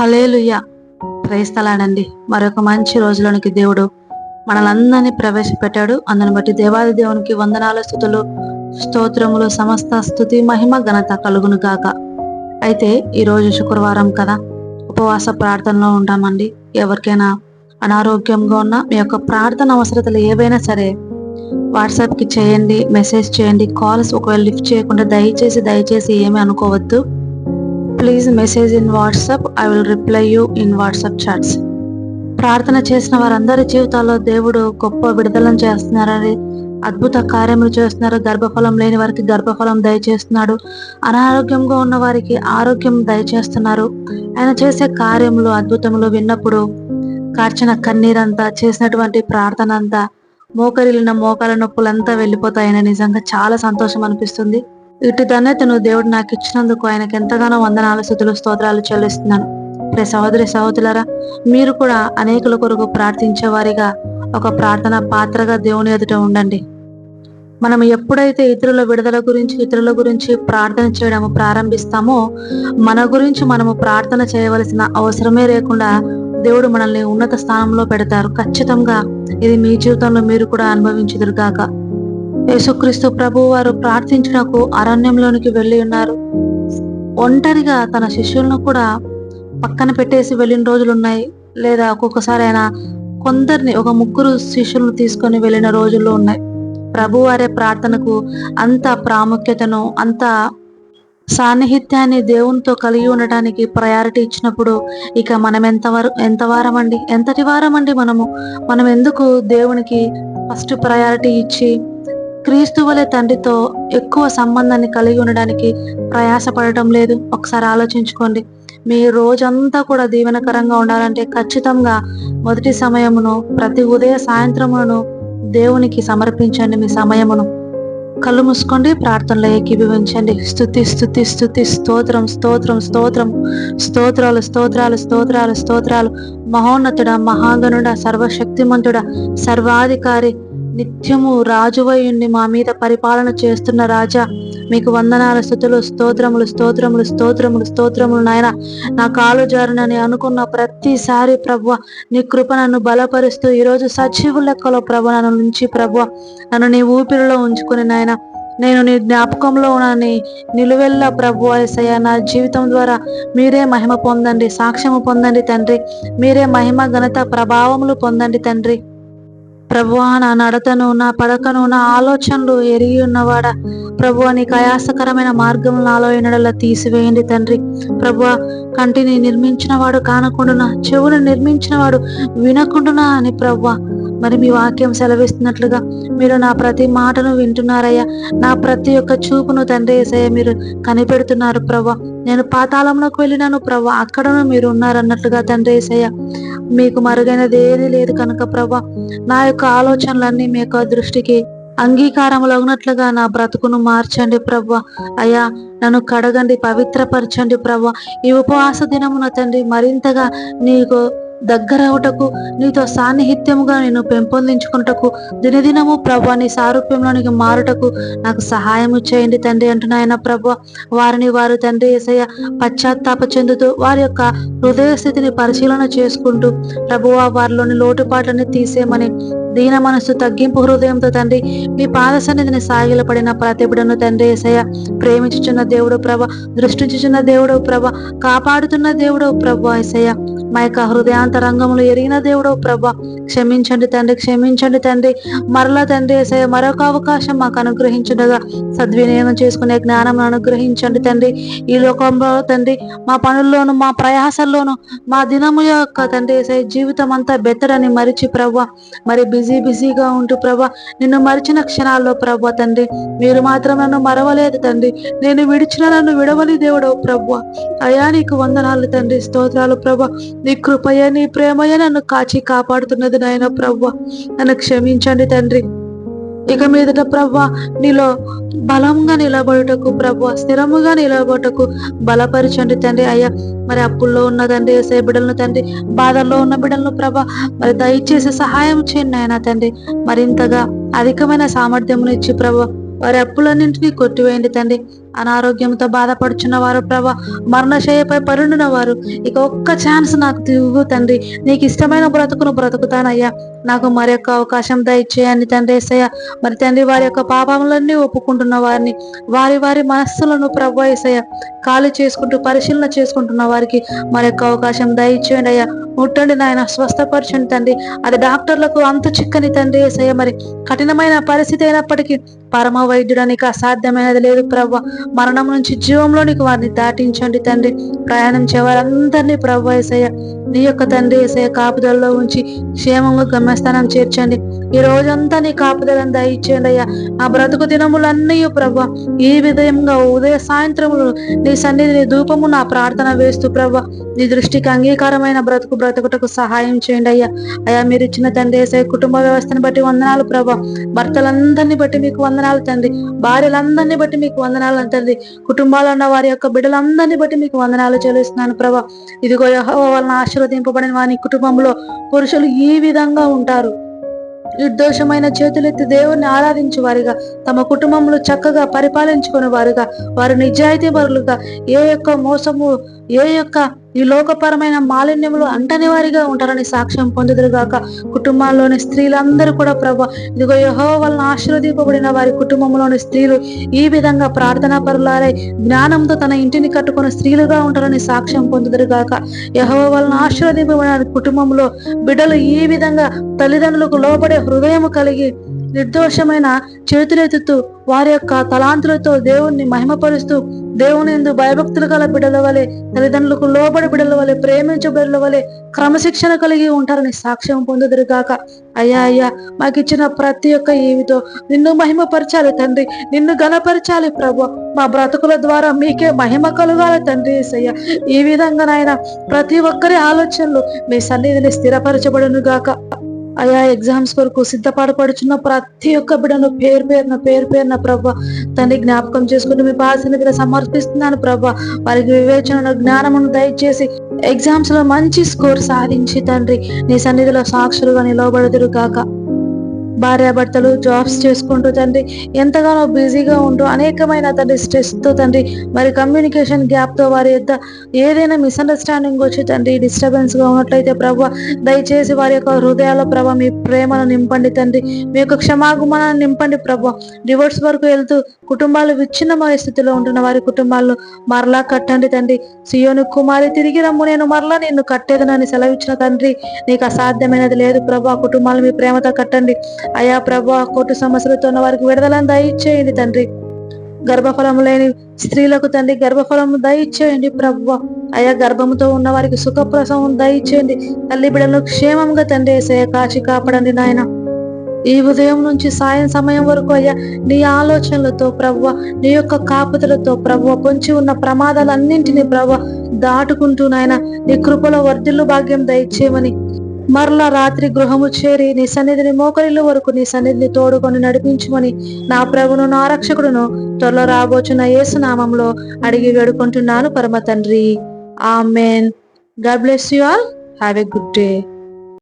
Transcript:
Hallelujah క్రైస్తలాడండి మరొక మంచి రోజులోనికి దేవుడు మనలందరినీ ప్రవేశపెట్టాడు. అందుని బట్టి దేవాది దేవునికి వందనాల స్థుతులు స్తోత్రములు సమస్త స్థుతి మహిమ ఘనత కలుగును గాక. అయితే ఈరోజు శుక్రవారం కదా. ఉపవాస ప్రార్థనలో ఉంటామండి. ఎవరికైనా అనారోగ్యంగా ఉన్న మీ యొక్క ప్రార్థన అవసరతలు ఏవైనా సరే వాట్సాప్కి చేయండి మెసేజ్ చేయండి కాల్స్ ఒకవేళ లిఫ్ట్ చేయకుండా దయచేసి దయచేసి ఏమీ అనుకోవద్దు. Please message in WhatsApp I will reply you in WhatsApp chats ప్రార్థన చేసిన వారందరి జీవితాల్లో దేవుడు గొప్ప విడుదలను చేస్తున్నారని అద్భుత కార్యములు చేస్తున్నారు. గర్భఫలం లేని వారికి గర్భఫలం దయచేస్తున్నాడు. అనారోగ్యంగా ఉన్న వారికి ఆరోగ్యం దయచేస్తున్నారు. ఆయన చేసే కార్యములు అద్భుతములు విన్నప్పుడు కార్చిన కన్నీరంతా చేసినటువంటి ప్రార్థన అంతా మోకరిలిన మోకాల నొప్పులంతా వెళ్ళిపోతాయని నిజంగా చాలా సంతోషం అనిపిస్తుంది. ఇటు ధన్యతను దేవుడు నాకు ఇచ్చినందుకు ఆయనకు ఎంతగానో వందనాలు స్థుతులు స్తోత్రాలు చెల్లిస్తున్నాను. ప్రే సహోదరి సహోదరులరా మీరు కూడా అనేకుల కొరకు ప్రార్థించే వారిగా ఒక ప్రార్థన పాత్రగా దేవుని ఎదుట ఉండండి. మనం ఎప్పుడైతే ఇతరుల విడుదల గురించి ఇతరుల గురించి ప్రార్థన చేయడం ప్రారంభిస్తామో మన గురించి మనము ప్రార్థన చేయవలసిన అవసరమే లేకుండా దేవుడు మనల్ని ఉన్నత స్థానంలో పెడతారు. ఖచ్చితంగా ఇది మీ జీవితంలో మీరు కూడా అనుభవించుదురు గాక. యేసుక్రీస్తు ప్రభు వారు ప్రార్థించినకు అరణ్యంలోనికి వెళ్ళి ఉన్నారు. ఒంటరిగా తన శిష్యులను కూడా పక్కన పెట్టేసి వెళ్ళిన రోజులు ఉన్నాయి. లేదా ఒక్కొక్కసారి ఆయన కొందరిని ఒక ముగ్గురు శిష్యులను తీసుకొని వెళ్ళిన రోజుల్లో ఉన్నాయి. ప్రభు వారే ప్రార్థనకు అంత ప్రాముఖ్యతను అంత సాన్నిహిత్యాన్ని దేవునితో కలిగి ఉండటానికి ప్రయారిటీ ఇచ్చినప్పుడు ఇక మనం ఎంతవరకు ఎంత వారమండి? ఎంతటి వారమండి మనము? మనం ఎందుకు దేవునికి ఫస్ట్ ప్రయారిటీ ఇచ్చి క్రీస్తు వలె తండ్రితో ఎక్కువ సంబంధాన్ని కలిగి ఉండడానికి ప్రయాసపడటం లేదు. ఒకసారి ఆలోచించుకోండి. మీ రోజంతా కూడా దీవెనకరంగా ఉండాలంటే ఖచ్చితంగా మొదటి సమయమును ప్రతి ఉదయ సాయంత్రమును దేవునికి సమర్పించండి మీ సమయమును. కళ్ళు మూసుకోండి ప్రార్థనలో ఏకీభవించండి. స్థుతి స్థుతి స్థుతి స్తోత్రం స్తోత్రం స్తోత్రం. స్తోత్రాలు స్తోత్రాలు స్తోత్రాలు స్తోత్రాలు. మహోన్నతుడ మహాగణుడ సర్వశక్తిమంతుడ సర్వాధికారి నిత్యము రాజువయుణ్ణి మా మీద పరిపాలన చేస్తున్న రాజా మీకు వందనాల స్థుతులు స్తోత్రములు స్తోత్రములు స్తోత్రములు స్తోత్రములు నాయన. నా కాలు జారునని అనుకున్న ప్రతిసారి ప్రభు నీ కృప నన్ను బలపరుస్తూ ఈరోజు సజీవు లెక్కలో ప్రభు నన్ను నుంచి ప్రభు నన్ను నీ ఊపిరిలో ఉంచుకుని నాయన. నేను నీ జ్ఞాపకంలో ఉన్నాను నిలువెల్ల ప్రభు ఏసయ్య నా జీవితం ద్వారా మీరే మహిమ పొందండి సాక్ష్యము పొందండి తండ్రి. మీరే మహిమ ఘనత ప్రభావములు పొందండి తండ్రి. ప్రభువా నా నడతను నా పడకను నా ఆలోచనలు ఎరిగి ఉన్నవాడా ప్రభువా నీకు కయాసకరమైన మార్గం నాలో ఎన్నడలా తీసివేయండి తండ్రి. ప్రభువా కంటిని నిర్మించిన వాడు కానకుండునా? చెవును నిర్మించిన వాడు అని ప్రభువా? మరి మీ వాక్యం సెలవిస్తున్నట్లుగా మీరు నా ప్రతి మాటను వింటున్నారయ్యా. నా ప్రతి ఒక్క చూపును తండ్రి ఏసయ్య మీరు కనిపెడుతున్నారు ప్రభా. నేను పాతాళంలోకి వెళ్ళినాను ప్రభా. అక్కడను మీరు ఉన్నారన్నట్లుగా తండ్రి ఏసయ్య. మీకు మరుగైనది ఏది లేదు కనుక ప్రభా. నా యొక్క ఆలోచనలన్నీ మీ యొక్క దృష్టికి అంగీకారంలో ఉన్నట్లుగా నా బ్రతుకును మార్చండి ప్రభా. అయ్యా నన్ను కడగండి పవిత్రపరచండి ప్రభా. ఈ ఉపవాస దినమున తండ్రి మరింతగా నీకు దగ్గరవుటకు నీతో సాన్నిహిత్యముగా నేను పెంపొందించుకుంటకు దినదినము ప్రభా నీ సారూప్యంలోనికి మారుటకు నాకు సహాయము చేయండి తండ్రి అంటున్నాయన ప్రభు. వారిని వారు తండ్రి ఏసయ్య పశ్చాత్తాప చెందుతూ వారి యొక్క హృదయ స్థితిని పరిశీలన చేసుకుంటూ ప్రభువా వారిలోని లోటుపాట్లని తీసేయమని దీన మనస్సు తగ్గింపు హృదయంతో తండ్రి మీ పాద సన్నిధిని సాగిలపడిన ప్రతి తండ్రి ఏసయ్య ప్రేమించుచున్న దేవుడు ప్రభ దృష్టించుచున్న దేవుడు ప్రభ కాపాడుతున్న దేవుడు ప్రభ ఏసయ్య. మా యొక్క హృదయాంతరంగములు ఎరిగిన దేవుడు ప్రభ క్షమించండి తండ్రి క్షమించండి తండ్రి. మరలా తండ్రి ఏసయ్య మరొక అవకాశం మాకు అనుగ్రహించుండగా సద్వినియోగం చేసుకునే జ్ఞానం అనుగ్రహించండి తండ్రి. ఈ లోకంలో తండ్రి మా పనుల్లోను మా ప్రయాసల్లోను మా దినము యొక్క తండ్రి ఏసయ్య జీవితం అంతా బెత్తడని మరిచి ప్రభ మరి బిజీ బిజీగా ఉంటూ ప్రభా నిన్ను మరిచిన క్షణాల్లో ప్రభా తండ్రి మీరు మాత్రం నన్ను మరవలేదు తండ్రి. నేను విడిచిన నన్ను విడవలి దేవుడవు ప్రభు. అయా నీకు వందనాలు తండ్రి స్తోత్రాలు ప్రభా. నీ కృపయ నీ ప్రేమయ నన్ను కాచి కాపాడుతున్నది నాయన ప్రభు. నన్ను క్షమించండి తండ్రి. ఇక మీదట ప్రభా నీలో బలంగా నిలబడుటకు ప్రభు స్థిరముగా నిలబడుటకు బలపరచండి తండ్రి అయ్యా. మరి అప్పుల్లో ఉన్న తండ్రి ఏసే బిడ్డలను తండ్రి బాధల్లో ఉన్న బిడ్డలను ప్రభా మరి దయచేసి సహాయం చేయండి ఆయన తండ్రి. మరింతగా అధికమైన సామర్థ్యమును ఇచ్చి ప్రభు వారి అప్పులన్నింటినీ కొట్టివేయండి తండ్రి. అనారోగ్యంతో బాధపడుచున్న వారు ప్రభా మరణశయపై పరుండిన వారు ఇక ఒక్క ఛాన్స్ నాకు ఇవ్వు తండ్రి. నీకు ఇష్టమైన బ్రతుకును బ్రతుకుతానయ్యా. నాకు మరి యొక్క అవకాశం దయచేయండి తండ్రి ఏసయ్య. మరి తండ్రి వారి యొక్క పాపములన్నీ ఒప్పుకుంటున్న వారిని వారి వారి మనస్సులను ప్రభు ఏసయ్య ఖాళీ చేసుకుంటూ పరిశీలన చేసుకుంటున్న వారికి మరి యొక్క అవకాశం దయచేయండి అయ్యా. ముట్టండి నాయన స్వస్థపరచండి తండ్రి. అది డాక్టర్లకు అంత చిక్కని తండ్రి ఏసయ్య. మరి కఠినమైన పరిస్థితి అయినప్పటికీ పరమ వైద్యుడానికి అసాధ్యమైనది లేదు ప్రభు. మరణం నుంచి జీవంలోనికి వారిని దాటించండి తండ్రి. ప్రయాణం చేయాలందరినీ ప్రభు ఏసయ్య నీ యొక్క తండ్రి ఏసయ్య కాపుదలలో ఉంచి క్షేమంగా గమ్యస్థానం చేర్చండి. ఈ రోజంతా నీ కాపుదలను దయచేయండి అయ్యా. ఆ బ్రతుకు దినములన్నీ ప్రభు ఈ విధంగా ఉదయ సాయంత్రములు నీ సన్నిధిని ధూపము నా ప్రార్థన వేస్తూ ప్రభు నీ దృష్టికి అంగీకారమైన బ్రతుకు బ్రతుకుటకు సహాయం చేయండి అయ్యా. అయ్యా మీరు ఇచ్చిన తండ్రి ఏసయ్య కుటుంబ వ్యవస్థను బట్టి వందనాలు ప్రభు. భర్తలందరినీ బట్టి మీకు వందనాలు తండ్రి. భార్యలందరినీ బట్టి మీకు వందనాలు తండ్రి కుటుంబాలు ఉన్న వారి యొక్క బిడ్డలందరినీ బట్టి మీకు వందనాలు చెల్లిస్తున్నాను ప్రభా. ఇదిగో యెహోవా వలన ఆశీర్వదింపబడిన వారి కుటుంబంలో పురుషులు ఈ విధంగా ఉంటారు. నిర్దోషమైన చేతులెత్తి దేవుణ్ణి ఆరాధించు వారిగా తమ కుటుంబంలో చక్కగా పరిపాలించుకునే వారుగా వారు నిజాయితీ పరులుగా ఏ యొక్క మోసము ఏ యొక్క ఈ లోకపరమైన మాలిన్యములు అంటని వారిగా ఉంటారని సాక్ష్యం పొందుదురుగాక కుటుంబాల్లోని స్త్రీలందరూ కూడా ప్రభా ఇదిగో యహో వలన ఆశీర్వదింపబడిన వారి కుటుంబంలోని స్త్రీలు ఈ విధంగా ప్రార్థనా పరులారై జ్ఞానంతో తన ఇంటిని కట్టుకున్న స్త్రీలుగా ఉంటారని సాక్ష్యం పొందుదురుగాక యహో వలన ఆశీర్వదింపబడిన కుటుంబంలో బిడ్డలు ఈ విధంగా తల్లిదండ్రులకు లోబడే హృదయం కలిగి నిర్దోషమైన చేతులెత్తుతూ వారి యొక్క తలాంతులతో దేవుణ్ణి మహిమపరుస్తూ దేవుని ఎందు భయభక్తులు గల బిడల వలె తల్లిదండ్రులకు లోబడి బిడల వలె ప్రేమించు బిడల వలె క్రమశిక్షణ కలిగి ఉంటారని సాక్ష్యం పొందుదురు గాక అయ్యా అయ్యా మాకు ఇచ్చిన ప్రతి ఒక్క ఏమితో నిన్ను మహిమపరచాలి తండ్రి నిన్ను గణపరచాలి ప్రభు. మా బ్రతుకుల ద్వారా మీకే మహిమ కలుగాలి తండ్రి ఏసయ్య. ఈ విధంగా నాయన ప్రతి ఒక్కరి ఆలోచనలు మీ సన్నిధిని స్థిరపరచబడును గాక అయా ఎగ్జామ్స్ కొరకు సిద్ధపడపడుచున్న ప్రతి ఒక్క బిడను పేరు పేరున పేరు పేరున ప్రభా తండ్రి జ్ఞాపకం చేసుకుని మీ పాసన్నిధిలో సమర్పిస్తున్నాను ప్రభా. వారికి వివేచన జ్ఞానమును దయచేసి ఎగ్జామ్స్లో మంచి స్కోర్ సాధించి తండ్రి నీ సన్నిధిలో సాక్షులుగా నిలవబడదురు కాక భార్యాభర్తలు జాబ్స్ చేసుకుంటూ తండ్రి ఎంతగానో బిజీగా ఉంటూ అనేకమైన తండ్రి స్ట్రెస్తో తండ్రి మరి కమ్యూనికేషన్ గ్యాప్తో వారి యొక్క ఏదైనా మిస్అండర్స్టాండింగ్ వచ్చి తండ్రి డిస్టర్బెన్స్గా ఉన్నట్లయితే ప్రభు దయచేసి వారి యొక్క హృదయాల ప్రభ మీ ప్రేమను నింపండి తండ్రి. మీ యొక్క క్షమాగుమనాన్ని నింపండి ప్రభు. డివోర్స్ వరకు వెళ్తూ కుటుంబాలు విచ్ఛిన్నమైన స్థితిలో ఉంటున్న వారి కుటుంబాలను మరలా కట్టండి తండ్రి. సియోను కుమారి తిరిగి రమ్ము నేను మరలా నిన్ను కట్టేదనని సెలవిచ్చిన తండ్రి నీకు అసాధ్యమైనది లేదు ప్రభు. కుటుంబాలు మీ ప్రేమతో కట్టండి. అయా ప్రభు కోర్టు సమస్యలతో ఉన్న వారికి విడుదలను దయచేయండి తండ్రి. గర్భఫలము లేని స్త్రీలకు తండ్రి గర్భఫలము దయచేయండి ప్రభు. అయా గర్భముతో ఉన్న వారికి సుఖప్రసవం దయచేయండి. తల్లి బిడ్డలను క్షేమంగా తండ్రి వేసే కాచి కాపాడండి నాయన. ఈ ఉదయం నుంచి సాయం సమయం వరకు అయ్యా నీ ఆలోచనలతో ప్రభు నీ యొక్క కాపుతలతో ప్రభు పొంచి ఉన్న ప్రమాదాలన్నింటినీ ప్రభు దాటుకుంటూ నాయన నీ కృపలో వర్ధిల్లు భాగ్యం దయచేయమని మరలా రాత్రి గృహము చేరి నీ సన్నిధిని మోకరిల్లు వరకు నీ సన్నిధిని తోడుకొని నడిపించమని నా ప్రభును నా రక్షకుడును త్వరలో రాబోచున్న యేసునామంలో అడిగి వేడుకుంటున్నాను పరమ తండ్రి. Amen. God bless you all. Have a good day.